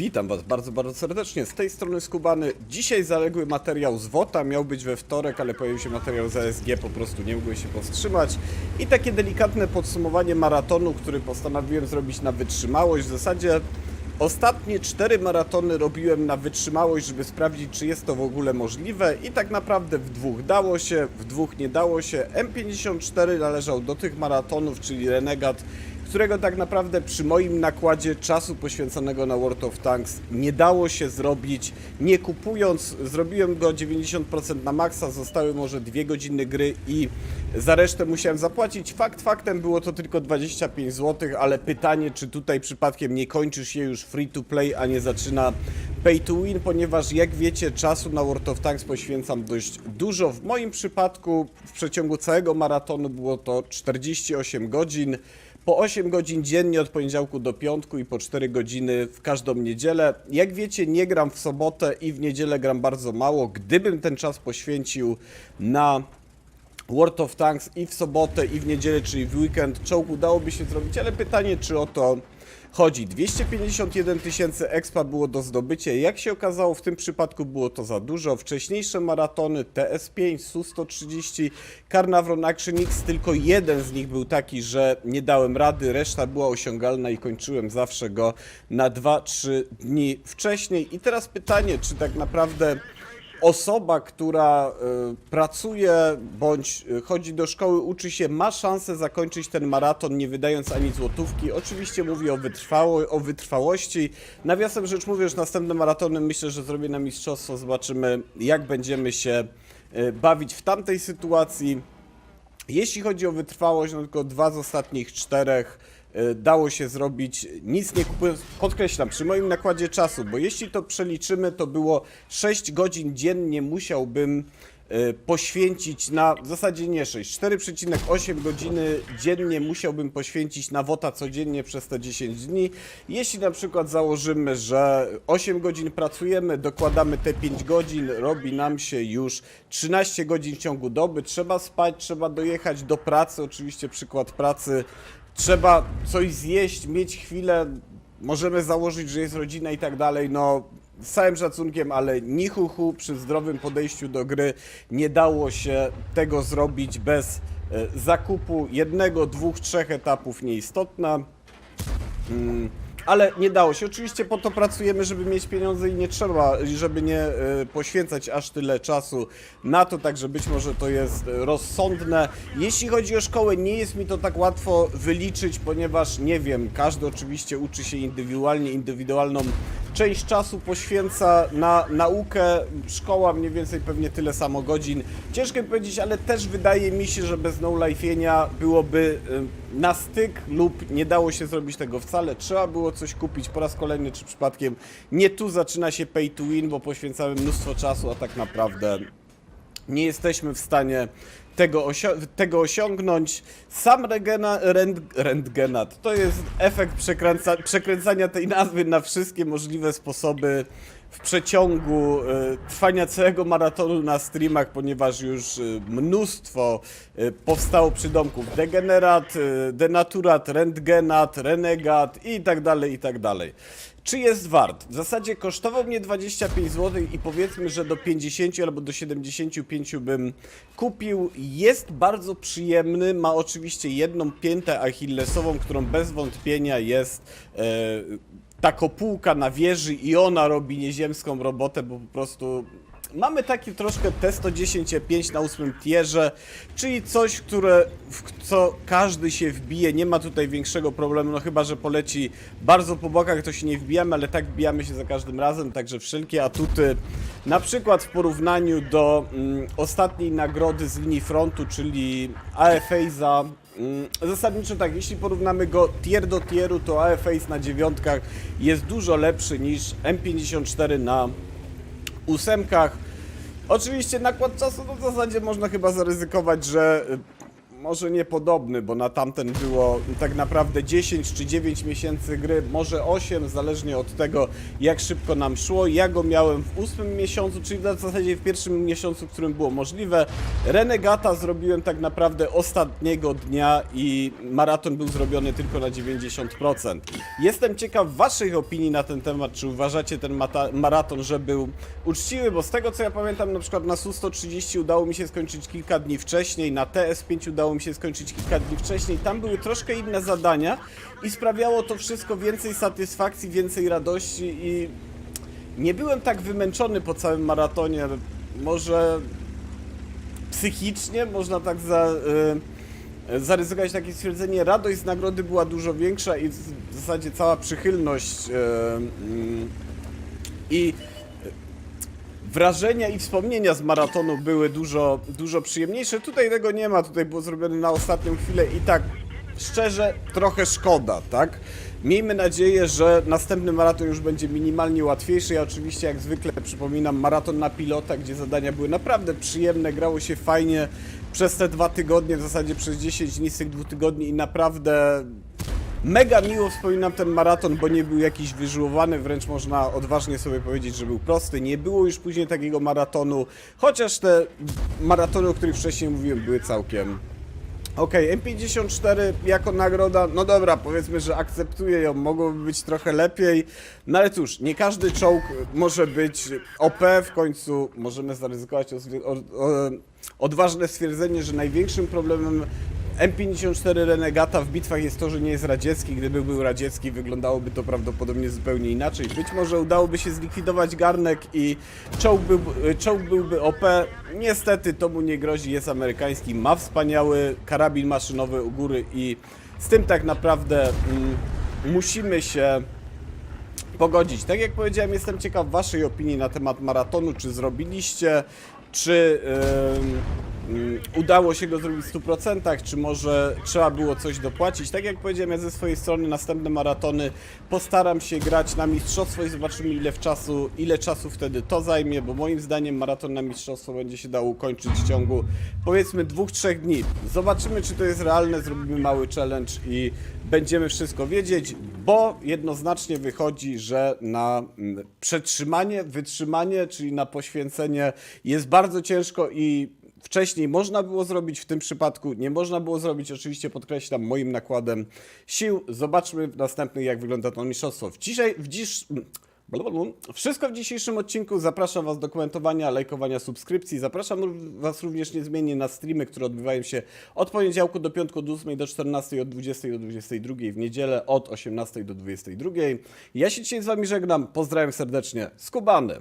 Witam Was bardzo, bardzo serdecznie. Z tej strony Skubany. Dzisiaj zaległy materiał z WOTA. Miał być we wtorek, ale pojawił się materiał z ASG. Po prostu nie mogłem się powstrzymać. I takie delikatne podsumowanie maratonu, który postanowiłem zrobić na wytrzymałość. W zasadzie ostatnie cztery maratony robiłem na wytrzymałość, żeby sprawdzić, czy jest to w ogóle możliwe. I tak naprawdę w dwóch dało się, w dwóch nie dało się. M54 należał do tych maratonów, czyli Renegat którego tak naprawdę przy moim nakładzie czasu poświęconego na World of Tanks nie dało się zrobić nie kupując. Zrobiłem go 90% na maksa, zostały może dwie godziny gry i za resztę musiałem zapłacić. Fakt faktem było to tylko 25 zł, ale pytanie, czy tutaj przypadkiem nie kończy się już free to play, a nie zaczyna pay to win, ponieważ jak wiecie, czasu na World of Tanks poświęcam dość dużo. W moim przypadku w przeciągu całego maratonu było to 48 godzin. Po 8 godzin dziennie od poniedziałku do piątku i po 4 godziny w każdą niedzielę. Jak wiecie, nie gram w sobotę i w niedzielę gram bardzo mało. Gdybym ten czas poświęcił na World of Tanks i w sobotę i w niedzielę, czyli w weekend, czołg udałoby się zrobić, ale pytanie, czy o to chodzi. 251 tysięcy expa było do zdobycia. Jak się okazało, w tym przypadku było to za dużo. Wcześniejsze maratony TS5, Su-130, Carnarvon Action X, tylko jeden z nich był taki, że nie dałem rady, reszta była osiągalna i kończyłem zawsze go na 2-3 dni wcześniej. I teraz pytanie, czy tak naprawdę osoba, która y, pracuje bądź y, chodzi do szkoły, uczy się, ma szansę zakończyć ten maraton nie wydając ani złotówki. Oczywiście mówię o, wytrwało, o wytrwałości. Nawiasem rzecz mówiąc, następne maratony myślę, że zrobię na mistrzostwo. Zobaczymy, jak będziemy się y, bawić w tamtej sytuacji. Jeśli chodzi o wytrwałość, no tylko dwa z ostatnich czterech dało się zrobić nic nie kupując. Podkreślam, przy moim nakładzie czasu, bo jeśli to przeliczymy, to było 6 godzin dziennie musiałbym y, poświęcić na, w zasadzie nie 6, 4,8 godziny dziennie musiałbym poświęcić na WOTA codziennie przez te 10 dni. Jeśli na przykład założymy, że 8 godzin pracujemy, dokładamy te 5 godzin, robi nam się już 13 godzin w ciągu doby. Trzeba spać, trzeba dojechać do pracy, oczywiście przykład pracy. Trzeba coś zjeść, mieć chwilę, możemy założyć, że jest rodzina i tak dalej, no z całym szacunkiem, ale ni hu hu przy zdrowym podejściu do gry nie dało się tego zrobić bez e, zakupu jednego, dwóch, trzech etapów nieistotna. Mm, ale nie dało się. Oczywiście po to pracujemy, żeby mieć pieniądze i nie trzeba, żeby nie e, poświęcać aż tyle czasu na to, także być może to jest e, rozsądne. Jeśli chodzi o szkołę, nie jest mi to tak łatwo wyliczyć, ponieważ nie wiem, każdy oczywiście uczy się indywidualnie, indywidualną część czasu poświęca na naukę. Szkoła mniej więcej pewnie tyle samo godzin. Ciężko mi powiedzieć, ale też wydaje mi się, że bez no life'ienia byłoby y, na styk lub nie dało się zrobić tego wcale. Trzeba było coś kupić po raz kolejny, czy przypadkiem nie tu zaczyna się pay to win, bo poświęcamy mnóstwo czasu, a tak naprawdę nie jesteśmy w stanie tego, tego osiągnąć. Sam regena, rent, rentgenat to jest efekt przekręca, przekręcania tej nazwy na wszystkie możliwe sposoby w przeciągu e, trwania całego maratonu na streamach, ponieważ już e, mnóstwo e, powstało przydomków. Degenerat, e, denaturat, rentgenat, renegat i tak dalej, i tak dalej. Czy jest wart? W zasadzie kosztował mnie 25 zł i powiedzmy, że do 50 albo do 75 bym kupił. Jest bardzo przyjemny, ma oczywiście jedną piętę achillesową, którą bez wątpienia jest e, ta kopułka na wieży i ona robi nieziemską robotę, bo po prostu mamy taki troszkę T110E5 na ósmym tierze, czyli coś, które, w co każdy się wbije, nie ma tutaj większego problemu, no chyba, że poleci bardzo po bokach, to się nie wbijamy, ale tak wbijamy się za każdym razem, także wszelkie atuty, na przykład w porównaniu do mm, ostatniej nagrody z linii frontu, czyli AFA za Mm, Zasadniczo tak, jeśli porównamy go tier do tieru, to AFACE na dziewiątkach jest dużo lepszy niż M54 na ósemkach. Oczywiście nakład czasu, no w zasadzie można chyba zaryzykować, że może niepodobny, bo na tamten było tak naprawdę 10 czy 9 miesięcy gry, może 8, zależnie od tego, jak szybko nam szło. Ja go miałem w ósmym miesiącu, czyli w zasadzie w pierwszym miesiącu, w którym było możliwe. Renegata zrobiłem tak naprawdę ostatniego dnia i maraton był zrobiony tylko na 90%. Jestem ciekaw Waszych opinii na ten temat, czy uważacie ten maraton, że był uczciwy, bo z tego co ja pamiętam, na przykład na SU-130 udało mi się skończyć kilka dni wcześniej, na TS-5 udało mi się skończyć kilka dni wcześniej, tam były troszkę inne zadania i sprawiało to wszystko więcej satysfakcji, więcej radości i nie byłem tak wymęczony po całym maratonie, może psychicznie, można tak za, y, zaryzykować takie stwierdzenie, radość z nagrody była dużo większa i w zasadzie cała przychylność y, mm, i wrażenia i wspomnienia z maratonu były dużo, dużo przyjemniejsze. Tutaj tego nie ma, tutaj było zrobione na ostatnią chwilę i tak szczerze trochę szkoda, tak? Miejmy nadzieję, że następny maraton już będzie minimalnie łatwiejszy. Ja oczywiście jak zwykle przypominam maraton na pilota, gdzie zadania były naprawdę przyjemne, grało się fajnie przez te dwa tygodnie, w zasadzie przez 10 dni z tych dwóch tygodni i naprawdę Mega miło wspominam ten maraton, bo nie był jakiś wyżułowany, wręcz można odważnie sobie powiedzieć, że był prosty. Nie było już później takiego maratonu, chociaż te maratony, o których wcześniej mówiłem, były całkiem. Okej, M54 jako nagroda, no dobra, powiedzmy, że akceptuję ją, mogłoby być trochę lepiej, no ale cóż, nie każdy czołg może być OP, w końcu możemy zaryzykować odważne stwierdzenie, że największym problemem M54 Renegata w bitwach jest to, że nie jest radziecki. Gdyby był radziecki, wyglądałoby to prawdopodobnie zupełnie inaczej. Być może udałoby się zlikwidować garnek i czołg, był, czołg byłby OP. Niestety to mu nie grozi, jest amerykański, ma wspaniały karabin maszynowy u góry i z tym tak naprawdę mm, musimy się pogodzić. Tak jak powiedziałem, jestem ciekaw Waszej opinii na temat maratonu. Czy zrobiliście, czy ym, udało się go zrobić w 100%, czy może trzeba było coś dopłacić. Tak jak powiedziałem, ja ze swojej strony następne maratony postaram się grać na mistrzostwo i zobaczymy ile czasu, ile czasu wtedy to zajmie, bo moim zdaniem maraton na mistrzostwo będzie się dało ukończyć w ciągu powiedzmy dwóch, trzech dni. Zobaczymy, czy to jest realne, zrobimy mały challenge i będziemy wszystko wiedzieć, bo jednoznacznie wychodzi, że na mm, przetrzymanie, wytrzymanie, czyli na poświęcenie jest bardzo ciężko i wcześniej można było zrobić, w tym przypadku nie można było zrobić, oczywiście podkreślam moim nakładem sił. Zobaczmy w następnych jak wygląda to mistrzostwo. W dzisiaj, w dziś... Wszystko w dzisiejszym odcinku. Zapraszam Was do komentowania, lajkowania, subskrypcji. Zapraszam Was również niezmiennie na streamy, które odbywają się od poniedziałku do piątku, od 8 do 14, od 20 do 22, w niedzielę od 18 do 22. Ja się dzisiaj z Wami żegnam. Pozdrawiam serdecznie. Skubany.